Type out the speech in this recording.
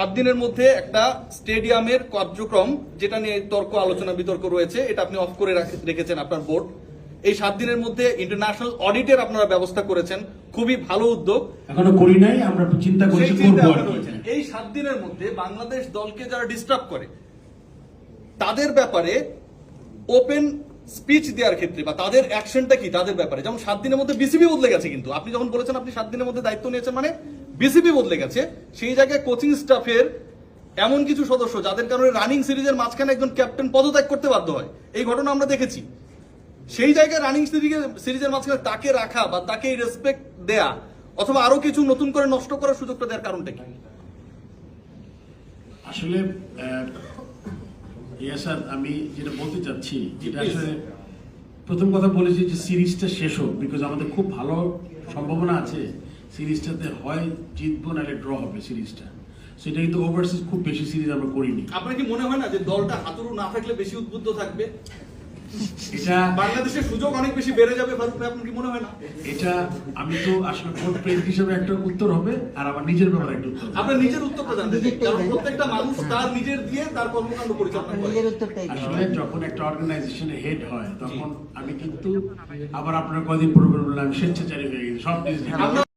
সাত দিনের মধ্যে একটা স্টেডিয়ামের কার্যক্রম যেটা নিয়ে তর্ক আলোচনা বিতর্ক রয়েছে এটা আপনি অফ করে রেখেছেন আপনার বোর্ড এই সাত দিনের মধ্যে ইন্টারন্যাশনাল অডিটের আপনারা ব্যবস্থা করেছেন খুবই ভালো উদ্যোগ। এখনও করি নাই আমরা চিন্তা করছি। এই সাত দিনের মধ্যে বাংলাদেশ দলকে যারা ডিস্টার্ব করে তাদের ব্যাপারে ওপেন স্পিচ দেওয়ার ক্ষেত্রে বা তাদের অ্যাকশনটা কি তাদের ব্যাপারে। যেমন সাত দিনের মধ্যে বিসিবি বদলে গেছে কিন্তু। আপনি যখন বলেছেন আপনি সাত দিনের মধ্যে দায়িত্ব নিয়েছেন মানে বিসিবি বদলে গেছে সেই জায়গায় কোচিং স্টাফের এমন কিছু সদস্য যাদের কারণে রানিং সিরিজের মাঝখানে একজন ক্যাপ্টেন পদত্যাগ করতে বাধ্য হয়। এই ঘটনা আমরা দেখেছি। সেই জায়গায় রানিং সিরিজের সিরিজের মাঝখানে তাকে রাখা বা তাকে রেসপেক্ট দেয়া অথবা আরও কিছু নতুন করে নষ্ট করার সুযোগটা দেওয়ার কারণটা কি? আসলে ইয়াসাদ আমি যেটা বলতে চাচ্ছি যেটা আসলে প্রথম কথা বলেছি যে সিরিজটা শেষ হোক বিকজ আমাদের খুব ভালো সম্ভাবনা আছে। সিরিজটাতে হয় জিতবো নাহলে ড্র হবে সিরিজটা। সেটা কিন্তু ওভারসিজ খুব বেশি সিরিজ আমরা করিনি। আপনার কি মনে হয় না যে দলটা হাতুড়ু না থাকলে বেশি উদ্বুদ্ধ থাকবে? এটা বাংলাদেশের সুযোগ অনেক বেশি বেড়ে যাবে ফারুক ভাই আপনার কি মনে হয় না? এটা আমি তো আসলে ভোট প্রেরিত হিসেবে একটা উত্তর হবে আর আমার নিজের ব্যাপারে একটা উত্তর হবে। আপনার নিজের উত্তরটা জানতে চাই কারণ প্রত্যেকটা মানুষ তার নিজের দিয়ে তার কর্মকাণ্ড পরিচালনা করে। নিজের উত্তরটাই আসলে যখন একটা অর্গানাইজেশনে হেড হয় তখন আমি কিন্তু আবার আপনার কদিন পরে বললাম স্বেচ্ছাচারী হয়ে গেছি সব জিনিস আমরা